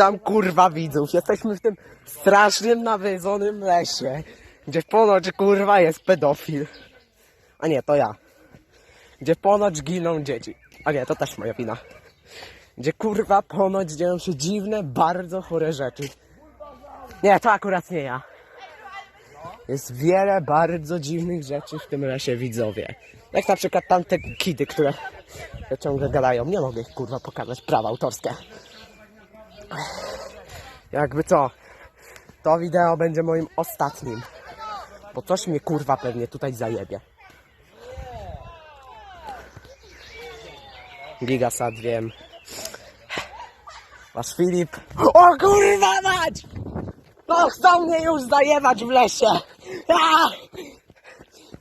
Witam kurwa widzów. Jesteśmy w tym strasznym, nawiedzonym lesie, gdzie ponoć kurwa jest pedofil. A nie, to ja. Gdzie ponoć giną dzieci. A nie, to też moja wina. Gdzie kurwa ponoć dzieją się dziwne, bardzo chore rzeczy. Nie, to akurat nie ja. Jest wiele bardzo dziwnych rzeczy w tym lesie widzowie. Jak na przykład tamte kidy, które ciągle gadają. Nie mogę ich kurwa pokazać, prawa autorskie. Jakby co, to wideo będzie moim ostatnim. Bo coś mnie kurwa pewnie tutaj zajebie. Gigasat wiem. Wasz Filip. O kurwa mać! No chcą mnie już zajebać w lesie. A!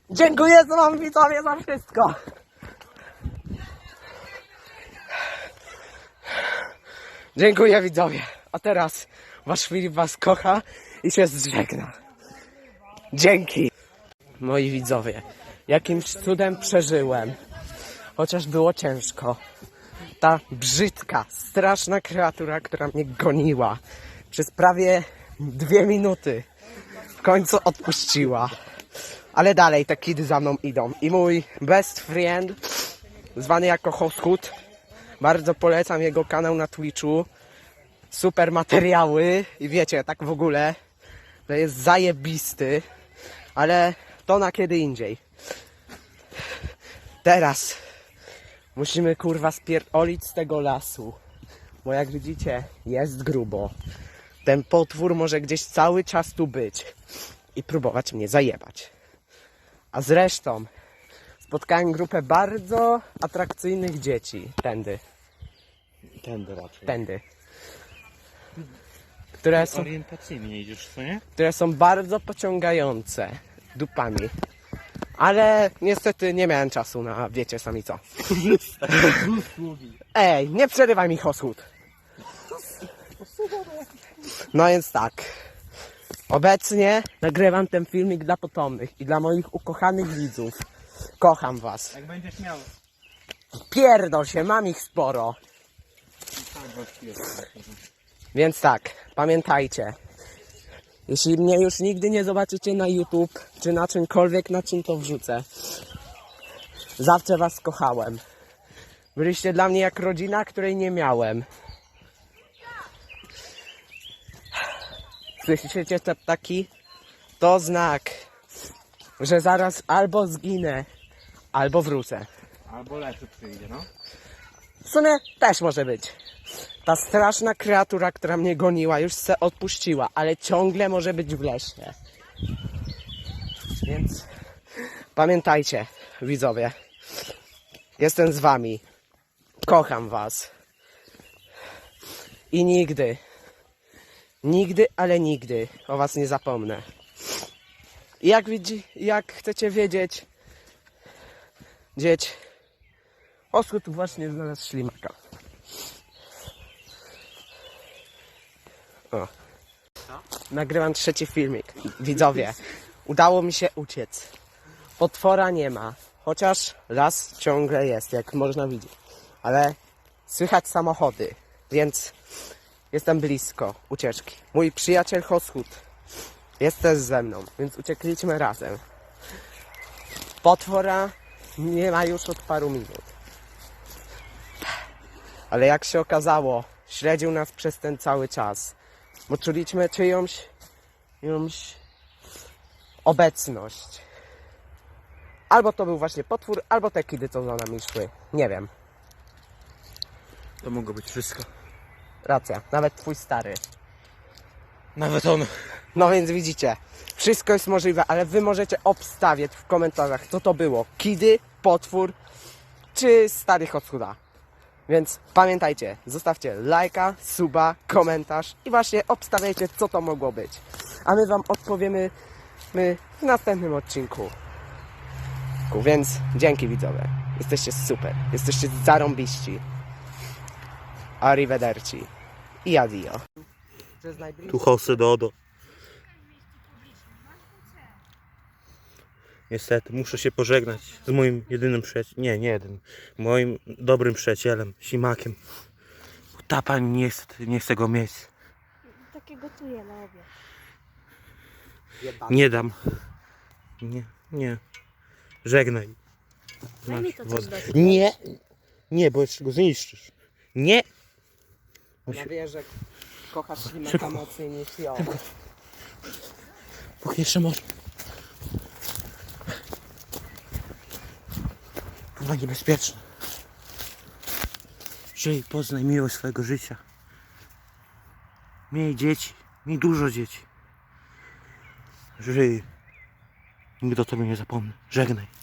Dziękuję wam widzowie za wszystko. Dziękuję widzowie. A teraz wasz Filip was kocha i się zżegna. Dzięki. Moi widzowie, jakimś cudem przeżyłem. Chociaż było ciężko. Ta brzydka, straszna kreatura, która mnie goniła przez prawie dwie minuty. W końcu odpuściła. Ale dalej te kidy za mną idą. I mój best friend, zwany jako Hoskut, bardzo polecam jego kanał na Twitchu. Super materiały i wiecie, tak w ogóle, to jest zajebisty, ale to na kiedy indziej. Teraz musimy kurwa spierdolić z tego lasu, bo jak widzicie, jest grubo. Ten potwór może gdzieś cały czas tu być i próbować mnie zajebać. A zresztą spotkałem grupę bardzo atrakcyjnych dzieci. Tędy, Tędy raczej. tędy. Które są, Orientacyjnie idziesz, co nie? które są bardzo pociągające dupami. Ale niestety nie miałem czasu na wiecie sami co. Ej, nie przerywaj mi Hoshut. No więc tak. Obecnie nagrywam ten filmik dla potomnych i dla moich ukochanych widzów. Kocham was. Jak będziesz miał. Pierdol się, mam ich sporo. Więc tak, pamiętajcie. Jeśli mnie już nigdy nie zobaczycie na YouTube, czy na czymkolwiek, na czym to wrzucę, zawsze was kochałem. Byliście dla mnie jak rodzina, której nie miałem. Słyszycie te ptaki? To znak, że zaraz albo zginę, albo wrócę. Albo lepszy przyjdzie, no. W sumie też może być. Ta straszna kreatura, która mnie goniła, już se odpuściła, ale ciągle może być w lesie. Więc pamiętajcie, widzowie. Jestem z wami. Kocham was. I nigdy, nigdy, ale nigdy o was nie zapomnę. Jak, widzi, jak chcecie wiedzieć, dzieć, Oskut właśnie znalazł ślimaka. O. Nagrywam trzeci filmik. Widzowie, udało mi się uciec. Potwora nie ma, chociaż las ciągle jest, jak można widzieć. Ale słychać samochody, więc jestem blisko ucieczki. Mój przyjaciel Hoskut jest też ze mną, więc uciekliśmy razem. Potwora nie ma już od paru minut. Ale jak się okazało, śledził nas przez ten cały czas. Bo czuliśmy czyjąś, czyjąś obecność. Albo to był właśnie potwór, albo te kidy, co za nami szły. Nie wiem. To mogło być wszystko. Racja. Nawet twój stary. Nawet on. No więc widzicie, wszystko jest możliwe, ale wy możecie obstawiać w komentarzach, co to było. Kidy, potwór, czy stary Hotshuda. Więc pamiętajcie, zostawcie lajka, suba, komentarz i właśnie obstawiajcie, co to mogło być. A my wam odpowiemy my w następnym odcinku. Więc dzięki widzowie. Jesteście super. Jesteście zarąbiści. Arrivederci. I adio. Tu Jose Dodo. Niestety, muszę się pożegnać z moim jedynym przyjacielem. Nie, nie jedynym. Moim dobrym przyjacielem, Simakiem. Ta pani nie chce, nie chce go mieć. Takiego tu je na obiad. Nie dam. Nie, nie. Żegnaj. Daj mi to coś wodę. dać. Nie, nie, bo jeszcze go zniszczysz. Nie. Ona wie, że kochasz ślimaka mocniej niż ją. Póki jeszcze może. Chyba niebezpieczne. Żyj, poznaj miłość swojego życia. Miej dzieci, miej dużo dzieci. Żyj. Nigdy o tobie nie zapomnę. Żegnaj.